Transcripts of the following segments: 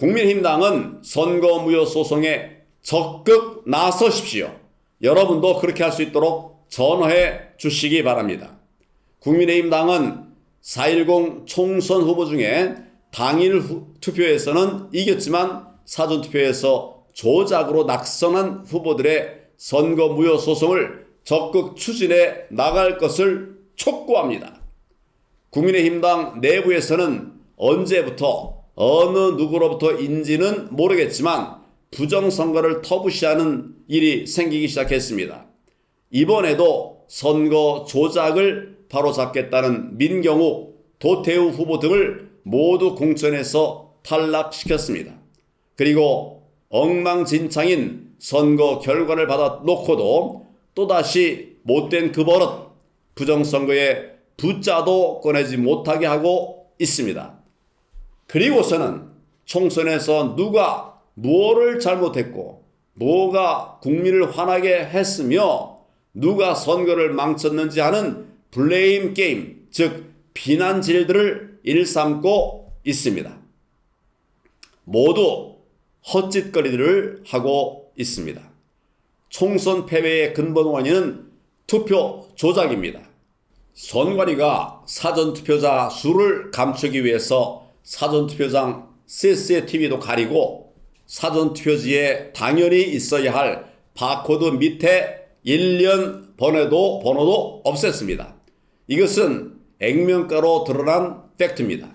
국민의힘당은 선거무효 소송에 적극 나서십시오. 여러분도 그렇게 할 수 있도록 전화해 주시기 바랍니다. 국민의힘당은 4.10 총선 후보 중에 당일 후- 투표에서는 이겼지만 사전투표에서 조작으로 낙선한 후보들의 선거 무효 소송을 적극 추진해 나갈 것을 촉구합니다. 국민의힘당 내부에서는 언제부터 어느 누구로부터 인지는 모르겠지만 부정선거를 터부시하는 일이 생기기 시작했습니다. 이번에도 선거 조작을 바로잡겠다는 민경욱, 도태우 후보 등을 모두 공천에서 탈락시켰습니다. 그리고 엉망진창인 선거 결과를 받아 놓고도 또다시 못된 그 버릇, 부정선거에 부자도 꺼내지 못하게 하고 있습니다. 그리고서는 총선에서 누가 무엇을 잘못했고 뭐가 국민을 화나게 했으며 누가 선거를 망쳤는지 하는 블레임 게임, 즉 비난질들을 일삼고 있습니다. 모두 헛짓거리들을 하고 있습니다. 총선 패배의 근본 원인은 투표 조작입니다. 선관위가 사전투표자 수를 감추기 위해서 사전투표장 CCTV도 가리고 사전투표지에 당연히 있어야 할 바코드 밑에 1년 번호도, 번호도 없앴습니다. 이것은 액면가로 드러난 팩트입니다.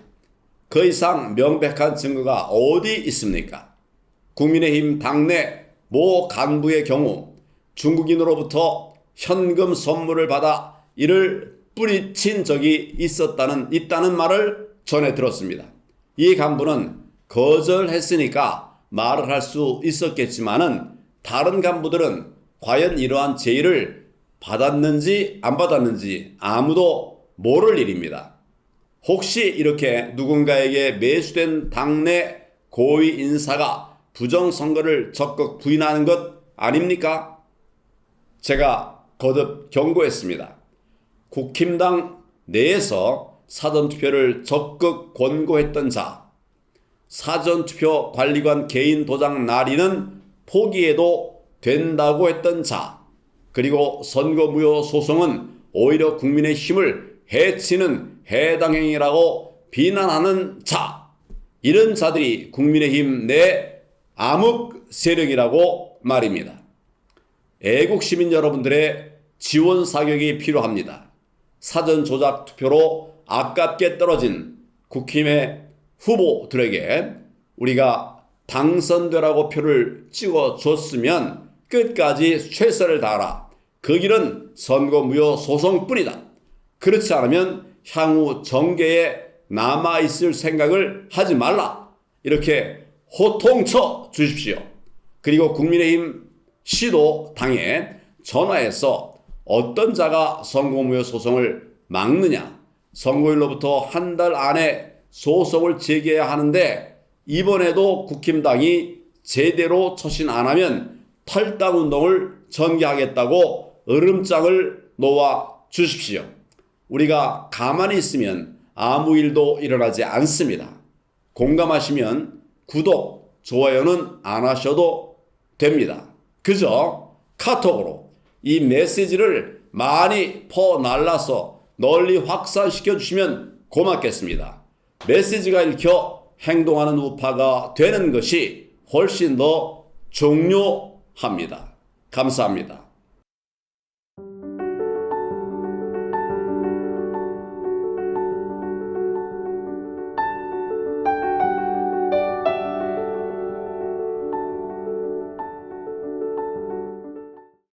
그 이상 명백한 증거가 어디 있습니까? 국민의힘 당내 모 간부의 경우 중국인으로부터 현금 선물을 받아 이를 뿌리친 적이 있었다는 있다는 말을 전해 들었습니다. 이 간부는 거절했으니까 말을 할 수 있었겠지만은 다른 간부들은 과연 이러한 제의를 받았는지 안 받았는지 아무도 모를 일입니다. 혹시 이렇게 누군가에게 매수된 당내 고위 인사가 부정선거를 적극 부인하는 것 아닙니까? 제가 거듭 경고했습니다. 국힘당 내에서 사전투표를 적극 권고했던 자, 사전투표 관리관 개인 도장 날이는 포기해도 된다고 했던 자, 그리고 선거무효 소송은 오히려 국민의 힘을 해치는 해당 행위라고 비난하는 자, 이런 자들이 국민의힘 내 암흑 세력이라고 말입니다. 애국 시민 여러분들의 지원 사격이 필요합니다. 사전 조작 투표로 아깝게 떨어진 국힘의 후보들에게 우리가 당선되라고 표를 찍어 줬으면 끝까지 최선을 다하라. 그 길은 선거 무효 소송뿐이다. 그렇지 않으면 향후 정계에 남아 있을 생각을 하지 말라. 이렇게 호통쳐 주십시오. 그리고 국민의힘 시도 당에 전화해서 어떤 자가 선거 무효 소송을 막느냐, 선거일로부터 한 달 안에 소송을 제기해야 하는데 이번에도 국힘당이 제대로 처신 안 하면 탈당 운동을 전개하겠다고 으름장을 놓아 주십시오. 우리가 가만히 있으면 아무 일도 일어나지 않습니다. 공감하시면 구독, 좋아요는 안 하셔도 됩니다. 그저 카톡으로 이 메시지를 많이 퍼날라서 널리 확산시켜 주시면 고맙겠습니다. 메시지가 읽혀 행동하는 우파가 되는 것이 훨씬 더 중요합니다. 감사합니다.